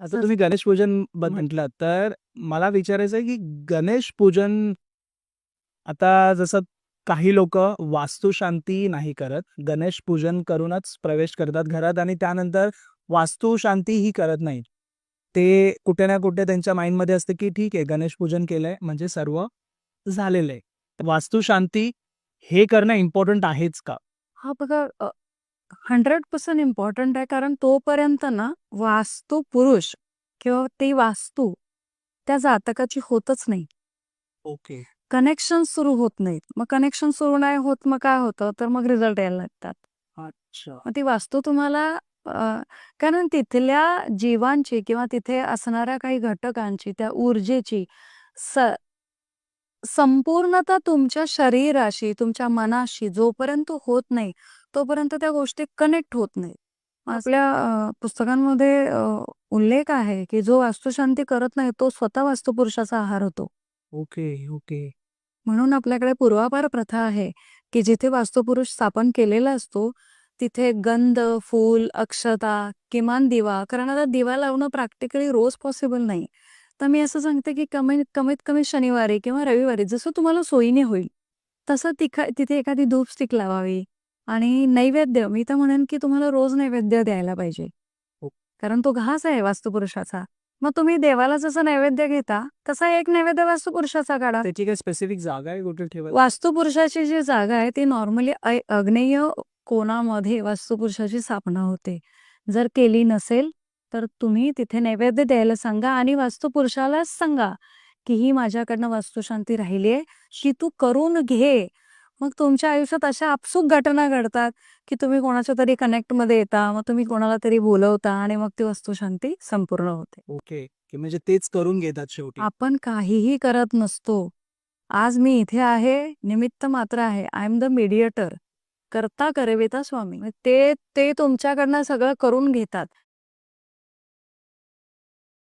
आता तुम्ही गणेश पूजनबद्दल म्हटलं तर मला विचारायचं आहे की गणेश पूजन आता जसं काही लोक वास्तुशांती नाही करत गणेश पूजन करूनच प्रवेश करतात घरात आणि त्यानंतर वास्तुशांती ही करत नाही ते कुठे ना कुठे त्यांच्या माइंडमध्ये असते की ठीक आहे गणेश पूजन केलंय म्हणजे सर्व झालेलं आहे. वास्तुशांती हे करणं इम्पॉर्टंट आहेच का? हा बघा हंड्रेड पर्सेंट इम्पॉर्टंट आहे कारण तोपर्यंत ना वास्तू पुरुष किंवा ती वास्तू त्या जातकाची होतच नाही. ओके. कनेक्शन सुरू होत नाहीत. मग कनेक्शन सुरू नाही होत मग काय होतं? तर मग रिझल्ट यायला लागतात. अच्छा. मग ती वास्तू तुम्हाला अ, कारण तिथल्या जीवांची किंवा तिथे असणाऱ्या काही घटकांची त्या ऊर्जेची स संपूर्णता तुमच्या शरीराशी तुमच्या मनाशी जोपर्यंत होत नाही तोपर्यंत त्या गोष्टी कनेक्ट होत नाहीत. आपल्या अ, पुस्तकांमध्ये उल्लेख आहे की जो वास्तुशांती करत नाही तो स्वतः वास्तुपुरुषाचा आहार होतो. Okay okay. म्हणून आपल्याकडे पूर्वापार प्रथा आहे की जिथे वास्तुपुरुष स्थापन केलेला असतो तिथे गंध फूल अक्षता किमान दिवा कारण आता दिवा लावणं प्रॅक्टिकली रोज पॉसिबल नाही. तर मी असं सांगते की कमीत कमीत कमी शनिवारी किंवा रविवारी जसं तुम्हाला सोयीने होईल तसं तिखा तिथे एखादी धूप स्टिक लावावी. आणि नैवेद्य. मी तर म्हणेन की तुम्हाला रोज नैवेद्य द्यायला पाहिजे. हो. कारण तो घास आहे वास्तुपुरुषाचा. मग तुम्ही देवाला जसं नैवेद्य घेता तसा एक नैवेद्य वास्तुपुरुषाचा काढा. त्याची काही स्पेसिफिक जागा आहे कुठे ठेवायला वास्तुपुरुषाची जी जागा आहे ती नॉर्मली अग्नेय कोणामध्ये वास्तुपुरुषाची स्थापना होते. जर केली नसेल तर तुम्ही तिथे नैवेद्य द्यायला सांगा आणि वास्तुपुरुषालाच सांगा की ही माझ्याकडनं वास्तुशांती राहिली आहे की तू करून घे. मग तुमच्या आयुष्यात अशा आपसूक घटना घडतात की तुम्ही कोणाच्या तरी कनेक्टमध्ये येता मग तुम्ही कोणाला तरी बोलवता आणि मग ती वास्तुशांती संपूर्ण होते. ओके की म्हणजे तेच करून घेतात शेवटी. आपण काहीही करत नसतो. आज मी इथे आहे निमित्त मात्र आहे. आय एम द मीडिएटर करता करविता स्वामी. ते ते तुमच्याकडनं सगळं करून घेतात.